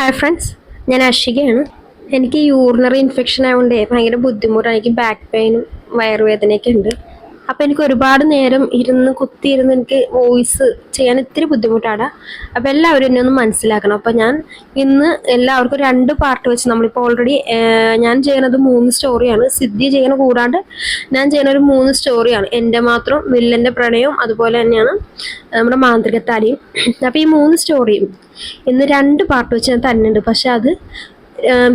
Hi friends ഞാൻ അഷികയാണ് എനിക്ക് urinary infection ആയതുകൊണ്ട് ഭയങ്കര ബുദ്ധിമുട്ടാണ്. എനിക്ക് ബാക്ക് പെയിനും വയറുവേദനയൊക്കെ ഉണ്ട്. അപ്പോൾ എനിക്ക് ഒരുപാട് നേരം ഇരുന്ന് കുത്തിയിരുന്ന് എനിക്ക് വോയിസ് ചെയ്യാൻ ഇത്തിരി ബുദ്ധിമുട്ടാണ്. അപ്പോൾ എല്ലാവരും എന്നെ ഒന്ന് മനസ്സിലാക്കണം. അപ്പോൾ ഞാൻ ഇന്ന് എല്ലാവർക്കും രണ്ട് പാർട്ട് വെച്ച് നമ്മളിപ്പോൾ ഓൾറെഡി ഞാൻ ചെയ്യുന്നത് മൂന്ന് സ്റ്റോറിയാണ് സിദ്ധി ചെയ്യുന്ന കൂടാണ്ട് ഞാൻ ചെയ്യുന്ന ഒരു മൂന്ന് സ്റ്റോറിയാണ് എന്റെ മാത്രം വില്ലന്റെ പ്രണയവും അതുപോലെ തന്നെയാണ് നമ്മുടെ മാന്ത്രികത്താലിയും അപ്പോൾ ഈ മൂന്ന് സ്റ്റോറിയും ഇന്ന് രണ്ട് പാർട്ട് വെച്ച് ഞാൻ തന്നെയുണ്ട് പക്ഷെ അത്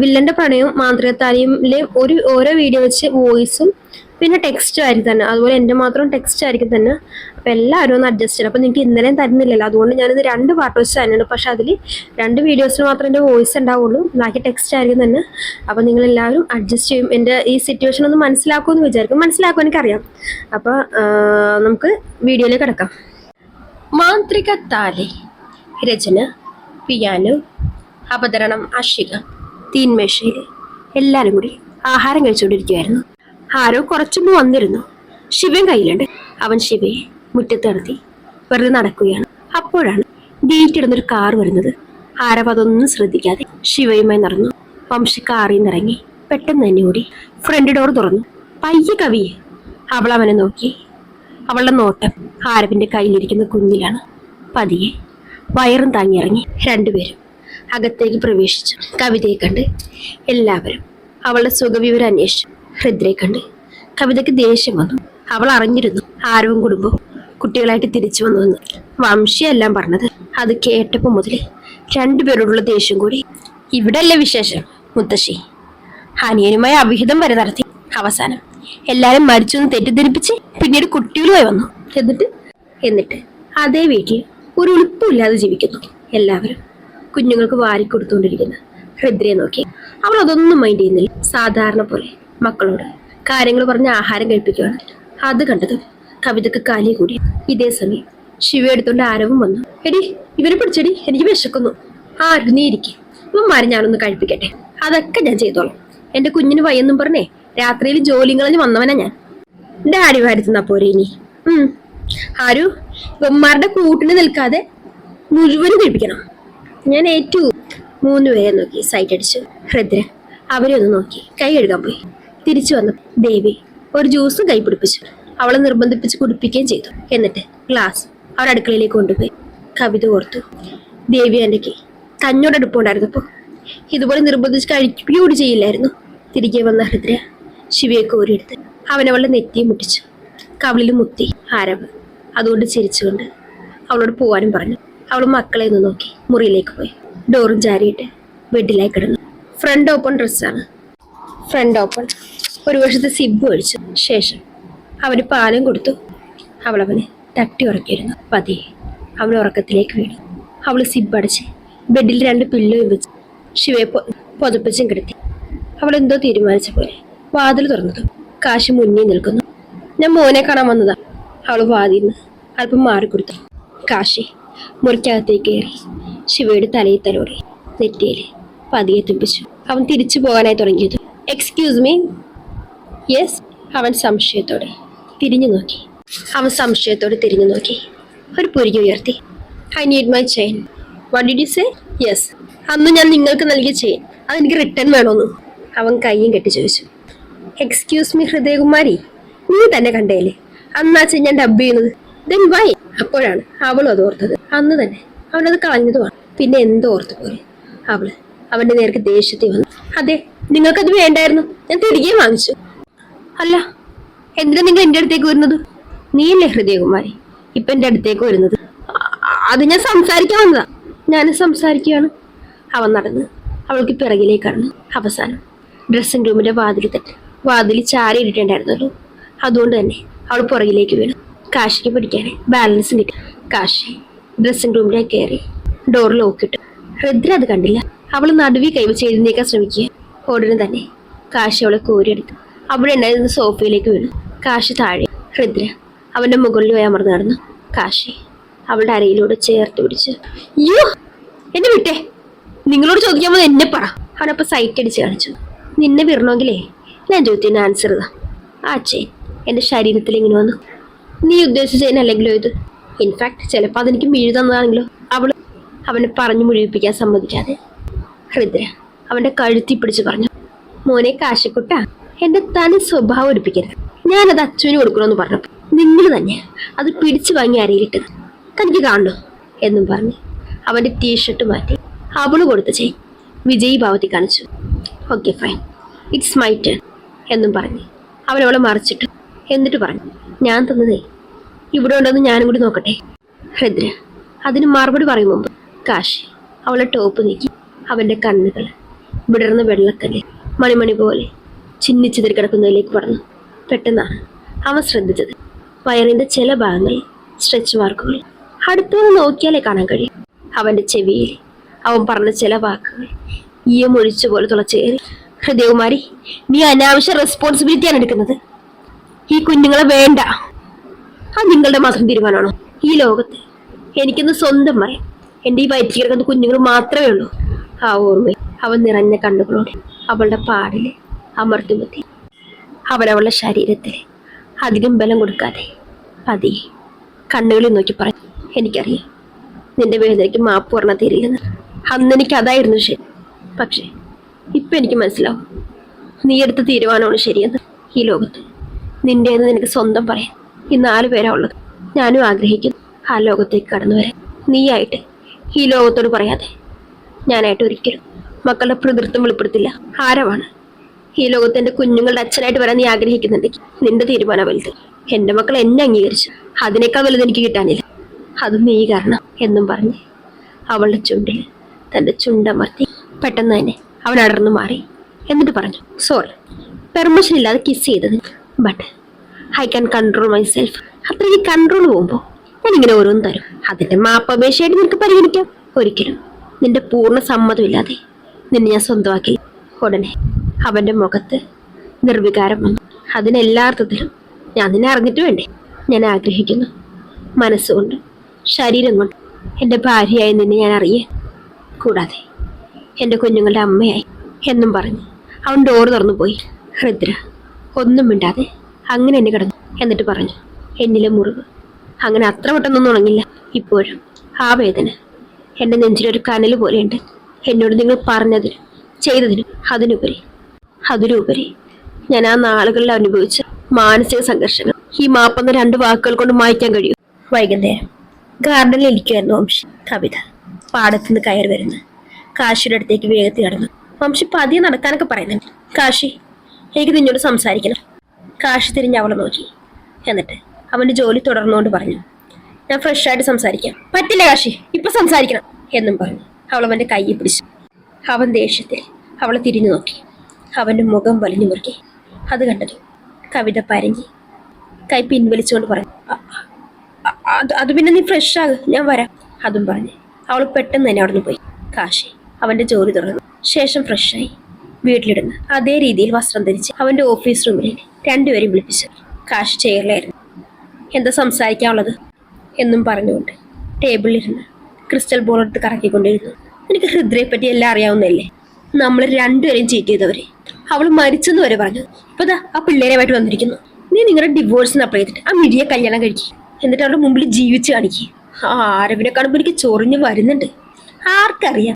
വില്ലന്റെ പ്രണയവും മാന്ത്രികത്താലിയിലെ ഒരു ഓരോ വീഡിയോ വെച്ച് വോയിസും പിന്നെ ടെക്സ്റ്റ് ആയിരിക്കും തന്നെ. അതുപോലെ എന്റെ മാത്രം ടെക്സ്റ്റ് ആയിരിക്കും തന്നെ. അപ്പം എല്ലാവരും ഒന്ന് അഡ്ജസ്റ്റ് ചെയ്യണം. അപ്പം നിങ്ങൾക്ക് ഇന്നലെയും തരുന്നില്ലല്ലോ. അതുകൊണ്ട് ഞാനിത് രണ്ട് പാർട്ട് വെച്ച് തന്നെയാണ്. പക്ഷെ അതിൽ രണ്ട് വീഡിയോസിന് മാത്രം എന്റെ വോയിസ് ഉണ്ടാവുള്ളൂ. ബാക്കി ടെക്സ്റ്റ് ആയിരിക്കും തന്നെ. അപ്പം നിങ്ങൾ എല്ലാവരും അഡ്ജസ്റ്റ് ചെയ്യും. എന്റെ ഈ സിറ്റുവേഷൻ ഒന്ന് മനസ്സിലാക്കുമെന്ന് വിചാരിക്കും. മനസ്സിലാക്കും എനിക്കറിയാം. അപ്പോൾ നമുക്ക് വീഡിയോയിലേക്ക് കിടക്കാം. മാന്ത്രിക താലി രചന പിയാനോ അവതരണം അഷിക തീന്മേശയിൽ എല്ലാവരും കൂടി ആഹാരം കഴിച്ചുകൊണ്ടിരിക്കുകയായിരുന്നു ആരോ കുറച്ചൊന്ന് വന്നിരുന്നു. ശിവൻ കയ്യിലുണ്ട്. അവൻ ശിവയെ മുറ്റത്ത് നടത്തി വെറുതെ നടക്കുകയാണ്. അപ്പോഴാണ് ഗേറ്റ് ഇടുന്നൊരു കാർ വരുന്നത്. ആരവ് അതൊന്നും ശ്രദ്ധിക്കാതെ ശിവയുമായി നടന്നു. വംശി കാറിൽ നിന്നിറങ്ങി പെട്ടെന്ന് തന്നെ ഓടി ഫ്രണ്ട് ഡോർ തുറന്നു. പയ്യ കവിയെ. അവൾ അവനെ നോക്കി. അവളുടെ നോട്ടം ആരവിന്റെ കയ്യിലിരിക്കുന്ന കുഞ്ഞിലാണ് പതിയെ വയറും താങ്ങിയിറങ്ങി രണ്ടുപേരും അകത്തേക്ക് പ്രവേശിച്ചു. കവിതയെ കണ്ട് എല്ലാവരും അവളുടെ സുഖവിവരം അന്വേഷിച്ചു. ഹൃദ്രയെ കണ്ട് കവിതയ്ക്ക് ദേഷ്യം വന്നു. അവൾ അറിഞ്ഞിരുന്നു ആരവും കുടുംബവും കുട്ടികളായിട്ട് തിരിച്ചു വന്നുവെന്ന്. വംശിയെല്ലാം പറഞ്ഞത്. അത് കേട്ടപ്പോൾ മുതൽ രണ്ടുപേരോടുള്ള ദേഷ്യം കൂടി. ഇവിടെ അല്ലേ വിശേഷം മുത്തശ്ശി? അനിയനുമായി അവിഹിതം വരെ നടത്തി. അവസാനം എല്ലാരും മരിച്ചു എന്ന് തെറ്റിദ്ധരിപ്പിച്ച് പിന്നീട് കുട്ടികളുമായി വന്നു. എന്നിട്ട്? എന്നിട്ട് അതേ വീട്ടിൽ ഒരു ഉളുപ്പില്ലാതെ ജീവിക്കുന്നു എല്ലാവരും. കുഞ്ഞുങ്ങൾക്ക് വാരിക്കൊടുത്തുകൊണ്ടിരിക്കുന്ന. ഹൃദ്രയെ നോക്കി. അവൾ അതൊന്നും മൈൻഡ് ചെയ്യുന്നില്ല. സാധാരണ പോലെ മക്കളോട് കാര്യങ്ങൾ പറഞ്ഞ് ആഹാരം കഴിപ്പിക്കുകയാണ് അത് കണ്ടതും കവിതക്ക് കാലി കൂടി. ഇതേ സമയം ശിവ എടുത്തോണ്ട് ആരവും വന്നു. എടി ഇവരെ പിടിച്ചെടി എനിക്ക് വിശക്കുന്നു. ആരും നീ ഇപ്പം ഇവന്മാരെ ഞാനൊന്ന് കഴിപ്പിക്കട്ടെ. അതൊക്കെ ഞാൻ ചെയ്തോളാം. എന്റെ കുഞ്ഞിന് വയ്യെന്നും പറഞ്ഞേ രാത്രിയിൽ ജോലിയും കളഞ്ഞ് വന്നവനാ ഞാൻ. ഡാഡി വാരത്തുന്നാ പോരെ ഇനി. ഉം. ആരു ഇവന്മാരുടെ കൂട്ടിന് നിൽക്കാതെ മുഴുവനും കഴിപ്പിക്കണം. ഞാൻ ഏറ്റു. മൂന്ന് പേരെ നോക്കി സൈറ്റ് അടിച്ചു. ഹൃദ്ര അവരെ ഒന്ന് നോക്കി. കൈ കഴുകാൻ പോയി. തിരിച്ചു വന്നു. ദേവി ഒരു ജ്യൂസ് കൈ പിടിപ്പിച്ചു അവളെ നിർബന്ധിപ്പിച്ച് കുടിപ്പിക്കുകയും ചെയ്തു. എന്നിട്ട് ഗ്ലാസ് അവർ അടുക്കളയിലേക്ക് കൊണ്ടുപോയി. കവിത ഓർത്തു. ദേവി എനിക്ക് തന്നോട് അടുപ്പുണ്ടായിരുന്നപ്പോ? ഇതുപോലെ നിർബന്ധിച്ച് കഴിക്കുകയോട് ചെയ്യില്ലായിരുന്നു. തിരികെ വന്ന ഹൃദ്ര ശിവയെ കോരിയെടുത്ത് അവനവളുടെ നെറ്റിയെ മുട്ടിച്ചു. കവളിൽ മുത്തി ആരവ് അതുകൊണ്ട് ചിരിച്ചുകൊണ്ട് അവളോട് പോവാനും പറഞ്ഞു. അവൾ മക്കളെ ഒന്ന് നോക്കി മുറിയിലേക്ക് പോയി. ഡോറും ചാരിയിട്ട് ബെഡിലായി കിടന്നു. ഫ്രണ്ട് ഓപ്പൺ ഡ്രസ്സാണ്. Front open. ഒരു വശത്ത് സിബ് ഒഴിച്ചു ശേഷം അവന് പാലം കൊടുത്തു. അവളവനെ തട്ടി ഉറക്കിയിരുന്നു. പതിയെ അവൾ ഉറക്കത്തിലേക്ക് വീണു. അവൾ സിബ് അടച്ച് ബെഡിൽ രണ്ട് പില്ലോയും വെച്ച് ശിവയെ പൊതപ്പിച്ചും കിടത്തി. അവൾ എന്തോ തീരുമാനിച്ച പോലെ വാതിൽ തുറന്നതു. കാശ് മുന്നിൽ നിൽക്കുന്നു. ഞാൻ മോനെ കാണാൻ വന്നതാ. അവൾ വാതിൽ നിന്ന് അല്പം മാറിക്കൊടുത്തു കാശി മുറിക്കകത്തേക്ക് കയറി ശിവയുടെ തലയിൽ തലോടി നെറ്റിയിൽ പതിയെ തുപ്പിച്ചു. അവൻ തിരിച്ചു പോകാനായി തുടങ്ങിയത്. എക്സ്ക്യൂസ് മീ യെസ് അവൻ സംശയത്തോടെ തിരിഞ്ഞു നോക്കി. അവൻ സംശയത്തോടെ തിരിഞ്ഞു നോക്കി. ഒരു പുരികി ഉയർത്തി. I need my chain what did you say yes അന്ന് ഞാൻ നിങ്ങൾക്ക് നൽകിയ ചെയിൻ അതെനിക്ക് റിട്ടേൺ വേണമെന്ന് അവൻ കയ്യും കെട്ടി ചോദിച്ചു. Excuse me Hridayakumari. നീ തന്നെ കണ്ടേലേ. അന്ന് ആ ചെയിൻ ഞാൻ ഡബ് ചെയ്യുന്നത്. ദെൻ വൈ അപ്പോഴാണ് അവളും അത് ഓർത്തത്. അന്ന് തന്നെ അവനത് കളഞ്ഞതുമാണ് പിന്നെ എന്തോ ഓർത്തു പോലെ അവൾ അവന്റെ നേർക്ക് ദേഷ്യത്തിൽ വന്നു. അതെ നിങ്ങൾക്കത് വേണ്ടായിരുന്നു. ഞാൻ തിരികെ വാങ്ങിച്ചു. അല്ല എന്തിനാ നിങ്ങൾ എന്റെ അടുത്തേക്ക് വരുന്നത്? നീയല്ലേ ഹൃദയകുമാരി? ഇപ്പൊ എന്റെ അടുത്തേക്ക് വരുന്നത്. അത് ഞാൻ സംസാരിക്കാൻ വന്നതാ. ഞാൻ സംസാരിക്കുകയാണ്. അവൻ നടന്ന് അവൾക്ക് പിറകിലേക്ക് കടന്നു അവസാനം ഡ്രസ്സിംഗ് റൂമിന്റെ വാതിൽ തട്ടി വാതിൽ ചാരി ഇട്ടിട്ടുണ്ടായിരുന്നല്ലോ. അതുകൊണ്ട് തന്നെ അവൾ പുറകിലേക്ക് വീണു. കാശിക്ക് പിടിക്കാനെ ബാലൻസ് കിട്ടി. കാശി ഡ്രസ്സിംഗ് റൂമിലേക്ക് കയറി ഡോർ ലോക്കിട്ടു ഹൃദ്ര അത് കണ്ടില്ല. അവൾ നടുവി കൈവച്ച് എഴുന്നേക്കാൻ ശ്രമിക്കുക. ഉടനെ തന്നെ കാശി അവളെ കോരിയെടുത്തു. അവിടെ ഉണ്ടായിരുന്ന സോഫയിലേക്ക് വീണു. കാശി താഴെ. ഹൃദ്ര അവന്റെ മുകളിൽ പോയി അമർന്നു നടന്നു. കാശി. അവളുടെ അരയിലൂടെ ചേർത്ത് പിടിച്ച് അയ്യോ! എന്നെ വിട്ടേ. നിങ്ങളോട് ചോദിക്കാൻ പോകുന്നത് എന്നെ പറ. അവനപ്പോ സൈറ്റ് അടിച്ച് കാണിച്ചു. നിന്നെ വിടണമെങ്കിലേ ഞാൻ ചോദിച്ചതിന് ആൻസർ ഇതാ. ആ ചെയിൻ എന്റെ ശരീരത്തിൽ ഇങ്ങനെ വന്നു. നീ ഉദ്ദേശിച്ച ചെയിൻ അല്ലെങ്കിലോ ഇത്? ഇൻഫാക്ട് ചിലപ്പോൾ അതെനിക്ക് മിഴി തന്നതാണെങ്കിലോ? അവൾ അവനെ പറഞ്ഞു മുഴുവിപ്പിക്കാൻ സമ്മതിക്കാതെ. ഹൃദ്ര അവന്റെ കഴുത്തി പിടിച്ച് പറഞ്ഞു മോനെ കാശിക്കുട്ട എന്റെ തനി സ്വഭാവം ഒരുപ്പിക്കരുത്. ഞാനത് അച്ഛന് കൊടുക്കണമെന്ന് പറഞ്ഞപ്പോൾ നിങ്ങൾ തന്നെ അത് പിടിച്ചു വാങ്ങി അരയിലിട്ടത്. തനിക്ക് കാണണോ എന്നും പറഞ്ഞ് അവന്റെ ടീഷർട്ട് മാറ്റി അവൾ കൊടുത്ത ചെയ് വിജയ് ഭാവത്തിൽ കാണിച്ചു. Okay fine it's my turn എന്നും പറഞ്ഞു അവളെ മറിച്ചിട്ടു എന്നിട്ട് പറഞ്ഞു ഞാൻ തന്നതേ. ഇവിടെ ഉണ്ടെന്ന് ഞാനും കൂടി നോക്കട്ടെ. ഹൃദ്ര അതിന് മറുപടി പറയും മുമ്പ് കാശി. അവളെ ടോപ്പ് നീക്കി അവന്റെ കണ്ണുകൾ വിടർന്ന വെള്ളക്കല്ല് മണിമണി പോലെ ചിന്നിച്ചിതിരി കിടക്കുന്നതിലേക്ക് പറഞ്ഞു പെട്ടെന്നാണ് അവൻ ശ്രദ്ധിച്ചത്. വയറിന്റെ ചില ഭാഗങ്ങളിൽ സ്ട്രെച്ച് മാർക്കുകൾ അടുത്തുനിന്ന് നോക്കിയാലേ കാണാൻ കഴിയും. അവന്റെ ചെവിയിൽ അവൻ പറഞ്ഞ ചില വാക്കുകൾ ഈയമൊഴിച്ച പോലെ തുളച്ചേറി ഹൃദയകുമാരി നീ അനാവശ്യ റെസ്പോൺസിബിലിറ്റിയാണ് എടുക്കുന്നത്. ഈ കുഞ്ഞുങ്ങളെ വേണ്ട. അത് നിങ്ങളുടെ മാത്രം തീരുമാനമാണോ? ഈ ലോകത്ത് എനിക്കൊന്ന് സ്വന്തം പറയാം. എന്റെ ഈ വയറ്റിൽ കിടക്കുന്ന കുഞ്ഞുങ്ങൾ മാത്രമേ ഉള്ളൂ. ആ ഓർമ്മ അവൻ നിറഞ്ഞ കണ്ണുകളോടെ അവളുടെ പാടിൽ അമർത്തുമത്തി അവരവളുടെ ശരീരത്തിൽ അധികം ബലം കൊടുക്കാതെ പതി കണ്ണുകളിൽ നോക്കി പറഞ്ഞു എനിക്കറിയാം. നിന്റെ വേദനയ്ക്ക് മാപ്പ് പറഞ്ഞാൽ തീരില്ലെന്ന്. അന്ന് എനിക്ക് അതായിരുന്നു ശരി. പക്ഷേ ഇപ്പം എനിക്ക് മനസ്സിലാവും. നീ എടുത്ത തീരുമാനമാണ് ശരിയെന്ന്. ഈ ലോകത്ത് നിന്റേന്ന് നിനക്ക് സ്വന്തം പറയാൻ ഈ നാല് പേരാ ഉള്ളത്. ഞാനും ആഗ്രഹിക്കുന്നു ആ ലോകത്തേക്ക് കടന്നു വരാൻ. നീയായിട്ട് ഈ ലോകത്തോട് പറയാതെ ഞാനായിട്ട് ഒരിക്കലും മക്കളുടെ പ്രകൃതം വെളിപ്പെടുത്തില്ല. ആരവാണ്? ഈ ലോകത്ത് കുഞ്ഞുങ്ങളുടെ അച്ഛനായിട്ട് വരാൻ നീ ആഗ്രഹിക്കുന്നുണ്ടെങ്കിൽ നിന്റെ തീരുമാനം വലുത്. എന്റെ മക്കൾ എന്നെ അംഗീകരിച്ചു. അതിനേക്കാൾ വലുത് എനിക്ക് കിട്ടാനില്ല. അത് നീ കാരണം എന്നും പറഞ്ഞ് അവളുടെ ചുണ്ടിൽ തന്റെ ചുണ്ടമർത്തി പെട്ടെന്ന് തന്നെ അവൻ അടർന്നു മാറി. എന്നിട്ട് പറഞ്ഞു സോറി പെർമിഷൻ ഇല്ലാതെ കിസ് ചെയ്തത്. But I can control myself അത്രയ്ക്ക് കൺട്രോൾ പോകുമ്പോൾ ഞാനിങ്ങനെ ഓരോന്ന് തരും. അതിന്റെ മാപ്പപേക്ഷയായിട്ട് നിനക്ക് പരിഗണിക്കാം. ഒരിക്കലും നിന്റെ പൂർണ സമ്മതമില്ലാതെ നിന്നെ ഞാൻ സ്വന്തമാക്കി. ഉടനെ അവന്റെ മുഖത്ത് നിർവികാരം വന്നു. അതിനെല്ലാ അർത്ഥത്തിലും ഞാൻ നിന്നെ അറിഞ്ഞിട്ട് വേണ്ടേ? ഞാൻ ആഗ്രഹിക്കുന്നു. മനസ്സുകൊണ്ട് ശരീരം കൊണ്ട് എന്റെ ഭാര്യയായി നിന്നെ ഞാൻ അറിയേ. കൂടാതെ എന്റെ കുഞ്ഞുങ്ങളുടെ അമ്മയായി എന്നും പറഞ്ഞു അവൻ ഡോർ തുറന്നു പോയി ഹൃദ്ര ഒന്നും മിണ്ടാതെ അങ്ങനെ എന്നെ കിടന്നു എന്നിട്ട് പറഞ്ഞു എന്നിലെ മുറിവ് അങ്ങനെ അത്ര പെട്ടെന്നൊന്നും ഉണങ്ങില്ല. ഇപ്പോഴും ആ വേദന എന്റെ നെഞ്ചിലൊരു കനൽ പോലെയുണ്ട്. എന്നോട് നിങ്ങൾ പറഞ്ഞതിനും ചെയ്തതിനും അതിനുപരി അതിലുപരി ഞാൻ ആ നാളുകളിൽ അനുഭവിച്ച മാനസിക സംഘർഷങ്ങൾ. ഈ മാപ്പെന്ന രണ്ട് വാക്കുകൾ കൊണ്ട് മായ്ക്കാൻ കഴിയും. വൈകുന്നേരം ഗാർഡനിൽ ഇരിക്കുമായിരുന്നു വംശി കവിത. പാടത്തുനിന്ന് കയറി വരുന്നു. കാശിയുടെ അടുത്തേക്ക് വേഗത്തിൽ കടന്നു. വംശി പതിയെ നടക്കാനൊക്കെ പറയുന്നുണ്ട്. കാശി എനിക്ക് നിന്നോട് സംസാരിക്കണം. കാശി തിരിഞ്ഞ് അവളെ നോക്കി. എന്നിട്ട് അവന്റെ ജോലി തുടർന്നുകൊണ്ട് പറഞ്ഞു. ഞാൻ ഫ്രഷ് ആയിട്ട് സംസാരിക്കാം. പറ്റില്ല കാശി ഇപ്പൊ സംസാരിക്കണം എന്നും പറഞ്ഞു. അവൾ കൈ പിടിച്ചു. അവൻ ദേഷ്യത്തിൽ അവളെ തിരിഞ്ഞു നോക്കി. അവന്റെ മുഖം വലിഞ്ഞു മുറുക്കി. അത് കണ്ടത് കവിത പരങ്ങി കൈ പിൻവലിച്ചുകൊണ്ട് പറഞ്ഞു "അ- അ- അത് അത് പിന്നെ നീ ഫ്രഷ് ഞാൻ വരാം. അതും പറഞ്ഞ്. അവൾ പെട്ടെന്ന് തന്നെ അവിടുന്ന് പോയി. കാശി അവന്റെ ജോലി തുറന്നു ശേഷം ഫ്രഷായി വീട്ടിലിടുന്ന അതേ രീതിയിൽ വസ്ത്രം ധരിച്ച് അവന്റെ ഓഫീസ് റൂമിൽ രണ്ടുപേരും വിളിപ്പിച്ചു. കാശി ചെയറിലായിരുന്നു എന്താ സംസാരിക്കാനുള്ളത്? എന്നും പറഞ്ഞുകൊണ്ട് ടേബിളിലിരുന്ന് ക്രിസ്റ്റൽ ബോൾ എടുത്ത് കറക്കിക്കൊണ്ടിരുന്നു. എനിക്ക് ഹൃദയെ പറ്റി എല്ലാം അറിയാവുന്നതല്ലേ? നമ്മൾ രണ്ടുപേരെയും ചീറ്റ് ചെയ്തവര്. അവൾ മരിച്ചെന്ന് വരെ പറഞ്ഞു. ഇപ്പൊ ദാ ആ പിള്ളേരുമായിട്ട് വന്നിരിക്കുന്നു. നീ നിങ്ങളുടെ ഡിവോഴ്സിന് അപ്ലൈ ചെയ്തിട്ട് ആ മിഴിയെ കല്യാണം കഴിക്കും. എന്നിട്ട് അവരുടെ മുമ്പിൽ ജീവിച്ച് കാണിക്കും. ആ ആരവിനെ കാണുമ്പോൾ എനിക്ക് ചൊറിഞ്ഞ് വരുന്നുണ്ട്. ആർക്കറിയാം.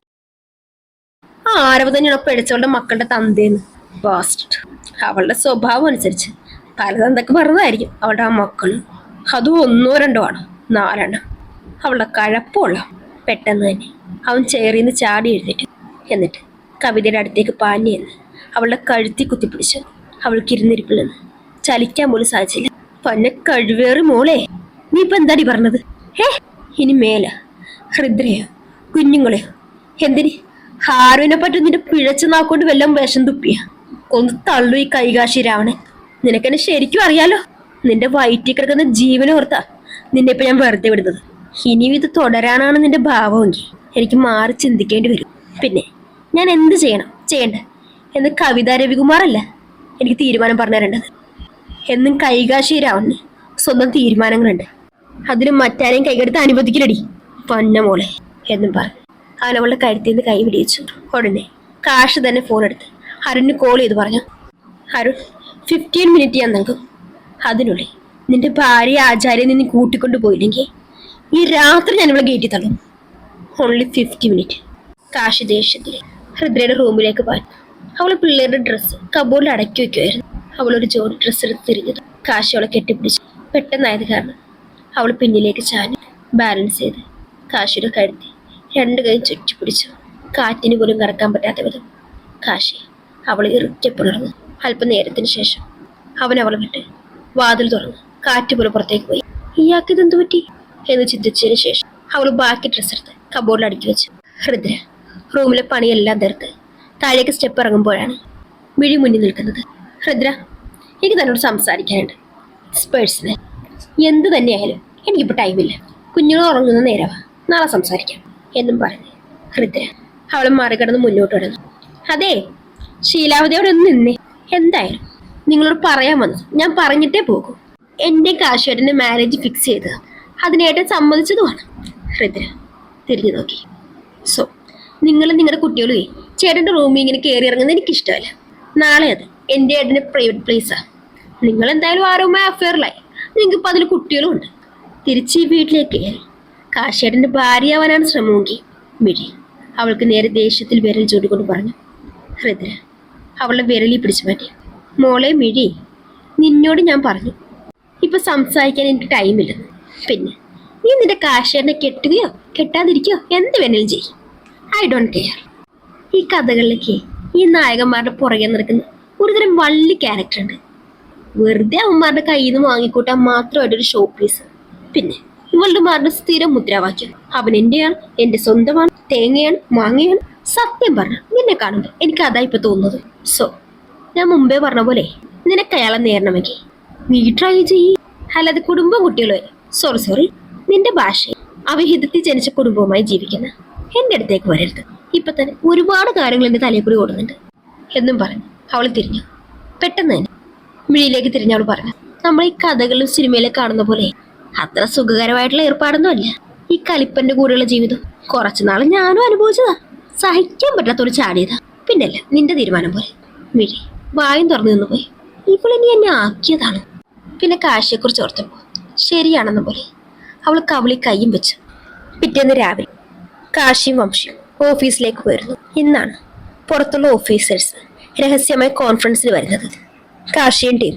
ആ ആരവ് തന്നെയാണ് പിഴച്ചവളുടെ മക്കളുടെ തന്തേന്ന്. ബാസ്റ്റ് അവളുടെ സ്വഭാവം അനുസരിച്ച്. പലതന്തൊക്കെ പറഞ്ഞതായിരിക്കും അവളുടെ ആ മക്കൾ അതും ഒന്നോ രണ്ടോ ആണ്. നാലെണ്ണം. അവളുടെ കഴപ്പമുള്ള പെട്ടെന്ന് തന്നെ. അവൻ ചേറിന്ന് ചാടി എഴുന്നേറ്റ്. എന്നിട്ട് കവിതയുടെ അടുത്തേക്ക് പാഞ്ഞു എന്ന് അവളുടെ കഴുത്തി കുത്തിപ്പിടിച്ച് അവൾക്ക് ഇരുന്നിരിപ്പിൽ നിന്ന് ചലിക്കാൻ പോലും സാധിച്ചില്ല. പന്നെ കഴിവേറി മോളെ. നീ ഇപ്പൊ എന്താടി പറഞ്ഞത്? ഏ ഇനി മേല. ഹൃദ്രയോ കുഞ്ഞുങ്ങളെയോ? എന്തിന്? ഹാരുവിനെ പറ്റി നിന്റെ പിഴച്ചു നാക്കൊണ്ട് വല്ലതും വിഷം തുപ്പിയ? ഒന്ന് തള്ളു ഈ കൈകാശി രാവണൻ. നിനക്കെന്നെ ശരിക്കും അറിയാലോ? നിന്റെ വയറ്റിൽ കിടക്കുന്ന ജീവനോർത്താ നിന്നെ ഇപ്പൊ ഞാൻ വെറുതെ വിടുന്നത്. ഇനിയും ഇത് തുടരാനാണ് നിന്റെ ഭാവമെങ്കിൽ എനിക്ക് മാറി ചിന്തിക്കേണ്ടി വരും. പിന്നെ ഞാൻ എന്ത് ചെയ്യണം? ചെയ്യണ്ട? എന്ന് കവിത രവികുമാറല്ല? എനിക്ക് തീരുമാനം പറഞ്ഞു തരേണ്ടത്. എന്നും കൈകാശീരാവുന്ന സ്വന്തം തീരുമാനങ്ങളുണ്ട്. അതിന് മറ്റാരെയും കൈകെടുത്ത് അനുവദിക്കില്ലടി. പൊന്ന മോളെ എന്നും പറഞ്ഞു അവൻ അവളുടെ കഴുത്തിൽ നിന്ന് കൈ പിടിച്ചു ഉടനെ കാശ് തന്നെ ഫോൺ എടുത്ത് അരുണിന് കോൾ ചെയ്ത് പറഞ്ഞു. അരുൺ ഫിഫ്റ്റീൻ മിനിറ്റ് ഞാൻ നൽകും. അതിനുള്ളിൽ നിന്റെ ഭാര്യ ആചാര്യ നിന്ന് കൂട്ടിക്കൊണ്ടു പോയില്ലെങ്കിൽ ഈ രാത്രി ഞാൻ ഇവിടെ ഗേറ്റിൽ തള്ളും. ഓൺലി ഫിഫ്റ്റി മിനിറ്റ് കാശി ദേഷ്യത്തിൽ ഹൃദ്രയുടെ റൂമിലേക്ക് പോയി അവൾ പിള്ളേരുടെ ഡ്രസ്സ് കബോർഡിൽ അടക്കി വെക്കുമായിരുന്നു ഒരു ജോഡി ഡ്രസ്സ് എടുത്ത് തിരിഞ്ഞത്. കാശ് അവളെ കെട്ടിപ്പിടിച്ചു. പെട്ടെന്നായത് കാരണം അവൾ പിന്നിലേക്ക് ചാഞ്ഞു. ബാലൻസ് ചെയ്ത് കാശിയുടെ കഴുത്തി രണ്ട് കൈ ചുറ്റി പിടിച്ചു. കാറ്റിന് പോലും കറക്കാൻ പറ്റാത്ത വിധം കാശി അവൾ ഇറുക്കെ പുണർന്നു. അല്പനേരത്തിന് ശേഷം അവൻ അവളെ വിട്ട് വാതിൽ തുറന്നു. കാറ്റ് പോലെ പുറത്തേക്ക് പോയി. ഇയാൾക്ക് ഇതെന്ത് പറ്റി? എന്ന് ചിന്തിച്ചതിന് ശേഷം അവൾ ബാക്കി ഡ്രസ്സ് എടുത്ത് കബോർഡിൽ അടുക്കി വെച്ചു. ഹൃദ്ര റൂമിലെ പണിയെല്ലാം തീർത്ത് താഴേക്ക് സ്റ്റെപ്പ് ഇറങ്ങുമ്പോഴാണ് മിഴി മുന്നിൽ നിൽക്കുന്നത്. ഹൃദ്ര എനിക്ക് തന്നോട് സംസാരിക്കാനുണ്ട്. സ്പേഴ്സിന് എന്ത് തന്നെയായാലും എനിക്കിപ്പോൾ ടൈമില്ല കുഞ്ഞുങ്ങൾ ഉറങ്ങുന്ന നേരവാ. നാളെ സംസാരിക്കാം എന്നും പറഞ്ഞു ഹൃദ്ര അവളെ മറികടന്ന് മുന്നോട്ട് വിടുന്നു അതെ ശീലാവതിയോടെ ഒന്ന് നിന്നേ. എന്തായാലും നിങ്ങളോട് പറയാൻ വന്നു. ഞാൻ പറഞ്ഞിട്ടേ പോകൂ. എന്റെ കാശുവേട്ടന്റെ മാരേജ് ഫിക്സ് ചെയ്തത്. അതിനേട്ടൻ സമ്മതിച്ചതുമാണ്. ഹൃദ്ര തിരിഞ്ഞു നോക്കി. സോ നിങ്ങൾ നിങ്ങളുടെ കുട്ടികളുമേ ചേട്ടന്റെ റൂമിൽ ഇങ്ങനെ കയറി ഇറങ്ങുന്നത് എനിക്കിഷ്ടമല്ല. നാളെ അത്. എന്റെ ഏട്ടന്റെ പ്രൈവറ്റ് പ്ലേസാണ് നിങ്ങൾ എന്തായാലും ആരുമായി അഫെയറിലായി നിങ്ങൾക്ക് ഇപ്പം അതിൽ കുട്ടികളും ഉണ്ട് തിരിച്ച് ഈ വീട്ടിലേക്ക് കയറി. കാശേട്ടന്റെ ഭാര്യയാവാനാണ് ശ്രമമെങ്കിൽ മിഴി. അവൾക്ക് നേരെ ദേഷ്യത്തിൽ വിരൽ ചൂടിക്കൊണ്ട് പറഞ്ഞു ഹൃദ്ര അവളുടെ വിരലി പിടിച്ചു മാറ്റി. മോളെ മിഴി നിന്നോട് ഞാൻ പറഞ്ഞു. ഇപ്പൊ സംസാരിക്കാൻ എനിക്ക് ടൈമില്ല പിന്നെ നീ നിന്റെ കാശേട്ടനെ കെട്ടുകയോ കെട്ടാതിരിക്കുകയോ എന്ത് വേണേലും ചെയ്യും. ഐ ഡോണ്ട് കെയർ ഈ കഥകളിലേക്ക് ഈ നായകന്മാരുടെ പുറകെ നടക്കുന്ന ഒരുതരം വള്ളി ക്യാരക്ടർ ഉണ്ട്. വെറുതെ അവന്മാരുടെ കയ്യിൽ നിന്ന് വാങ്ങിക്കൂട്ടാൻ മാത്രമായിട്ടൊരു ഷോ പീസ് പിന്നെ ഇവളുടെ മാരുടെ സ്ഥിരം മുദ്രാവാക്യം. അവൻ എന്റെയാണ് എന്റെ സ്വന്തമാണ് തേങ്ങയാണ് മാങ്ങയാണ് സത്യം പറഞ്ഞു നിന്നെ കാണുമ്പോൾ എനിക്ക് അതാ ഇപ്പൊ തോന്നുന്നത്. സോ ഞാൻ മുമ്പേ പറഞ്ഞ പോലെ നിനക്ക് അയാളെ നേരണമെങ്കിൽ നീ ട്രൈ ചെയ്യ്. അല്ലാതെ കുടുംബ കുട്ടികളെ സോറി സോറി നിന്റെ ഭാഷയിൽ അവിഹിതത്തിൽ ജനിച്ച കുടുംബവുമായി ജീവിക്കുന്ന എന്റെ അടുത്തേക്ക് വരരുത്. ഇപ്പൊ തന്നെ ഒരുപാട് കാര്യങ്ങൾ എന്റെ തലയിൽ ഓടുന്നുണ്ട് എന്നും പറഞ്ഞു. അവൾ തിരിഞ്ഞു. പെട്ടെന്ന് തന്നെ മിഴിയിലേക്ക് തിരിഞ്ഞ് അവൾ പറഞ്ഞു. നമ്മൾ ഈ കഥകളിലും സിനിമയിലും കാണുന്ന പോലെ അത്ര സുഖകരമായിട്ടുള്ള ഏർപ്പാടൊന്നും അല്ല ഈ കലിപ്പന്റെ കൂടെയുള്ള ജീവിതം കുറച്ചു നാൾ ഞാനും അനുഭവിച്ചതാ. സഹിക്കാൻ പറ്റാത്തൊരു ചാടിയതാ. പിന്നല്ല നിന്റെ തീരുമാനം പോലെ. മിഴി വായും തുറന്നു നിന്ന് പോയി ഇവളിനി എന്നെ ആക്കിയതാണ്? പിന്നെ കാശിയെക്കുറിച്ച് ഓർത്തപ്പോ ശരിയാണെന്ന പോലെ അവൾ കവിളി കൈയും വെച്ചു. പിറ്റേന്ന് രാവിലെ കാശിയും വംശിയും ഓഫീസിലേക്ക് വരുന്നു. ഇന്നാണ് പുറത്തുള്ള ഓഫീസേഴ്സ് രഹസ്യമായി കോൺഫറൻസിൽ വരുന്നത്. കാശിയും ടീം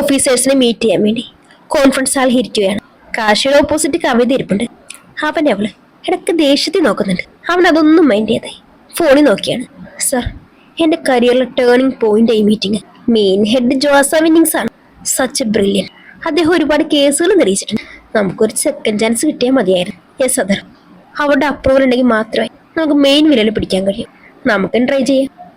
ഓഫീസേഴ്സിനെ മീറ്റ് ചെയ്യാൻ വേണ്ടി കോൺഫറൻസ് ഹാളിൽ ഇരിക്കുകയാണ്. കാർഷിയുടെ ഓപ്പോസിറ്റ് കവിത ഇരിപ്പുണ്ട്. അവൻ അവൾ ഇടയ്ക്ക് ദേഷ്യത്തിൽ നോക്കുന്നുണ്ട്. അവൻ അതൊന്നും മൈൻഡ് ചെയ്യാതായി ഫോണിൽ നോക്കിയാണ്. സർ എന്റെ കരിയറിലെ ടേണിംഗ് പോയിന്റ് ഈ മീറ്റിംഗ് മെയിൻ ഹെഡ് ജോസ വിന്നിങ്സ് ആണ്. സച്ച് ബ്രില്യൻ അദ്ദേഹം ഒരുപാട് കേസുകൾ തെളിയിച്ചിട്ടുണ്ട്. നമുക്കൊരു സെക്കൻഡ് ചാൻസ് കിട്ടിയാൽ മതിയായിരുന്നു. യെസ് അതർ അവരുടെ അപ്രൂവൽ ഉണ്ടെങ്കിൽ മാത്രമേ നമുക്ക് മെയിൻ വിരൽ പിടിക്കാൻ കഴിയും. നമുക്കും ട്രൈ ചെയ്യാം.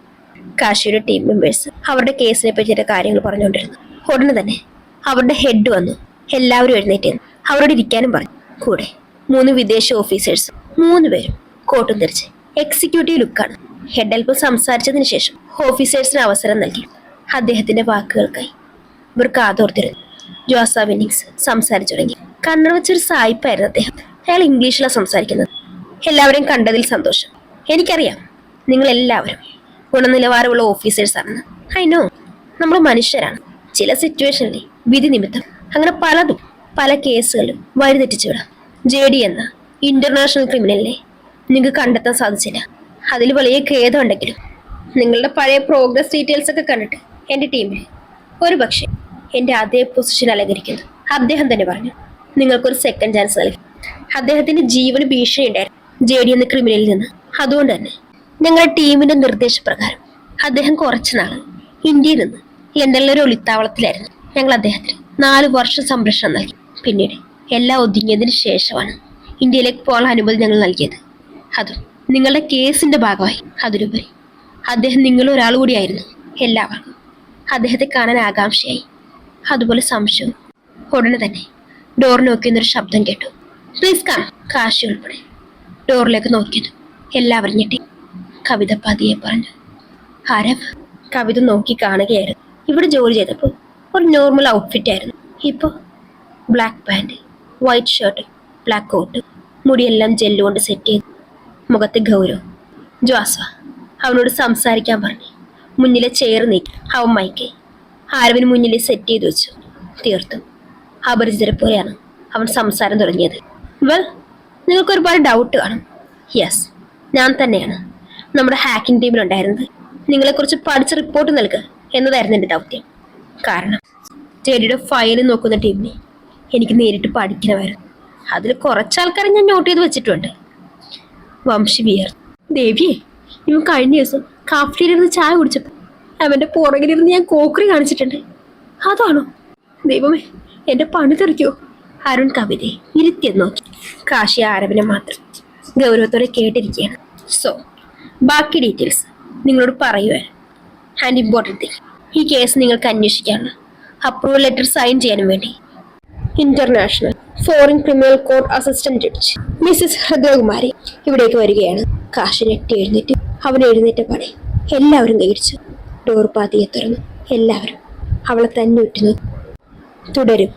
കാശിയുടെ ടീം മെമ്പേഴ്സ് അവരുടെ കേസിനെ പറ്റിയിട്ട് കാര്യങ്ങൾ പറഞ്ഞുകൊണ്ടിരുന്നു. ഉടനെ തന്നെ അവരുടെ ഹെഡ് വന്നു. എല്ലാവരും എഴുന്നേറ്റ് അവരോട് ഇരിക്കാനും പറഞ്ഞു. കൂടെ മൂന്ന് വിദേശ ഓഫീസേഴ്സ് മൂന്ന് പേരും കോട്ടും ധരിച്ച് എക്സിക്യൂട്ടീവ് ലുക്കാണ് ഹെഡ് അല്പം സംസാരിച്ചതിന് ശേഷം ഓഫീസേഴ്സിന് അവസരം നൽകി. അദ്ദേഹത്തിന്റെ വാക്കുകൾക്കായി ഇവർ കാതോർത്തിരുന്നു. ജോസ വിന്നിങ്സ് സംസാരിച്ചു തുടങ്ങി. കണ്ണട വെച്ചൊരു സായിപ്പായിരുന്നു അദ്ദേഹം. അയാൾ ഇംഗ്ലീഷിലാണ് സംസാരിക്കുന്നത്. എല്ലാവരെയും കണ്ടതിൽ സന്തോഷം. എനിക്കറിയാം നിങ്ങൾ എല്ലാവരും ഗുണനിലവാരമുള്ള ഓഫീസേഴ്സ് ആണെന്ന് ഐ നോ. നമ്മൾ മനുഷ്യരാണ്. ചില സിറ്റുവേഷനിലെ വിധി നിമിത്തം അങ്ങനെ പലതും പല കേസുകളും വഴിതെറ്റിച്ചു വിടാം ജെ ഡി എന്ന ഇന്റർനാഷണൽ ക്രിമിനലിനെ നിങ്ങൾക്ക് കണ്ടെത്താൻ സാധിച്ചില്ല. അതിൽ വലിയ ഖേദമുണ്ടെങ്കിലും നിങ്ങളുടെ പഴയ പ്രോഗ്രസ് ഡീറ്റെയിൽസ് ഒക്കെ കണ്ടിട്ട് എന്റെ ടീമിൽ ഒരു പക്ഷേ എന്റെ അതേ പൊസിഷൻ അലങ്കരിക്കുന്നു. അദ്ദേഹം തന്നെ പറഞ്ഞു നിങ്ങൾക്കൊരു സെക്കൻഡ് ചാൻസ് നൽകി. അദ്ദേഹത്തിന്റെ ജീവന് ഭീഷണി ഉണ്ടായിരുന്നു. ജെ ഡി എന്ന ക്രിമിനലിൽ നിന്ന്. അതുകൊണ്ട് തന്നെ ഞങ്ങളുടെ ടീമിന്റെ നിർദ്ദേശപ്രകാരം അദ്ദേഹം കുറച്ചു നാൾ ഇന്ത്യയിൽ നിന്ന് ലണ്ടനിലെ ഒരു ഒളിത്താവളത്തിലായിരുന്നു. ഞങ്ങൾ അദ്ദേഹത്തിന് നാല് വർഷം സംരക്ഷണം നൽകി. പിന്നീട് എല്ലാം ഒതുങ്ങിയതിന് ശേഷമാണ് ഇന്ത്യയിലേക്ക് പോകാൻ അനുമതി ഞങ്ങൾ നൽകിയത്. അതും നിങ്ങളുടെ കേസിന്റെ ഭാഗമായി. അതിലുപരി അദ്ദേഹം നിങ്ങൾ ഒരാൾ കൂടിയായിരുന്നു എല്ലാവർക്കും അദ്ദേഹത്തെ കാണാൻ ആകാംക്ഷയായി. അതുപോലെ സംശയവും ഉടനെ തന്നെ ഡോർ നോക്കിയെന്നൊരു ശബ്ദം കേട്ടു. പ്ലീസ് കാണാം കാശി ഉൾപ്പെടെ. ഡോറിലേക്ക് നോക്കിയത്. എല്ലാവരും ഞെട്ടി. കവിത പതിയെ പറഞ്ഞു. ആരവ് കവിത നോക്കി കാണുകയായിരുന്നു. ഇവിടെ ജോലി ചെയ്തപ്പോൾ ഒരു നോർമൽ ഔട്ട്ഫിറ്റ് ആയിരുന്നു. ഇപ്പോൾ black pant white shirt black coat മുടിയെല്ലാം ജെല്ലുകൊണ്ട് സെറ്റ് ചെയ്തു. മുഖത്തെ ഗൗരവം. ജ്വാസ അവനോട് സംസാരിക്കാൻ പറഞ്ഞു. മുന്നിലെ ചെയർ നീക്കി. അവൻ മൈക്ക് ആരവിന് മുന്നിൽ സെറ്റ് ചെയ്തു വെച്ചു. തീർത്തു അപരിചിതരെ പോലെയാണ് അവൻ സംസാരം തുടങ്ങിയത്. വെൽ നിങ്ങൾക്ക് ഒരുപാട് ഡൗട്ട് കാണും. യെസ് ഞാൻ തന്നെയാണ്. നമ്മുടെ ഹാക്കിംഗ് ടീമിലുണ്ടായിരുന്നത് നിങ്ങളെക്കുറിച്ച് പഠിച്ച റിപ്പോർട്ട് നൽകുക എന്നതായിരുന്നു എന്റെ ദൗത്യം. കാരണം ജെഡിയുടെ ഫയൽ നോക്കുന്ന ടീമിനെ എനിക്ക് നേരിട്ട് പഠിക്കണമായിരുന്നു. അതിൽ കുറച്ച് ആൾക്കാരെ ഞാൻ നോട്ട് ചെയ്ത് വെച്ചിട്ടുണ്ട്. വംശി വിയർ. ദേവിയെ ഇവൻ കഴിഞ്ഞ ദിവസം കാഫ്റ്റിയിലിരുന്ന് ചായ കുടിച്ചപ്പോൾ അവന്റെ പുറകിലിരുന്ന് ഞാൻ കോക്കറി കാണിച്ചിട്ടുണ്ട്. അതാണോ? ദൈവമേ എന്റെ പണി തെറിക്കോ അരുൺ കവിതയെ ഇരുത്തിയെന്ന് നോക്കി. കാശി ആരവിനെ മാത്രം ഗൗരവത്തോടെ കേട്ടിരിക്കുകയാണ്. സോ ബാക്കി ഡീറ്റെയിൽസ് നിങ്ങളോട് പറയുവാൻ ആൻഡ് ഇമ്പോർട്ടന്റ് തിങ് ഈ കേസ് നിങ്ങൾക്ക് അന്വേഷിക്കാനുള്ള അപ്രൂവൽ ലെറ്റർ സൈൻ ചെയ്യാനും വേണ്ടി. International foreign criminal court assistant judge Mrs Hridayakumari ഇവിടേക്ക് വരികയാണ്. കാശി ഞെട്ടി എഴുന്നേറ്റ് അവൻ എഴുന്നേറ്റ പടി എല്ലാവരും കഴിച്ചു ഡോർ പാതിയെ തുറന്നു. എല്ലാവരും അവളെ തന്നെ ഉറ്റുന്നു തുടരും.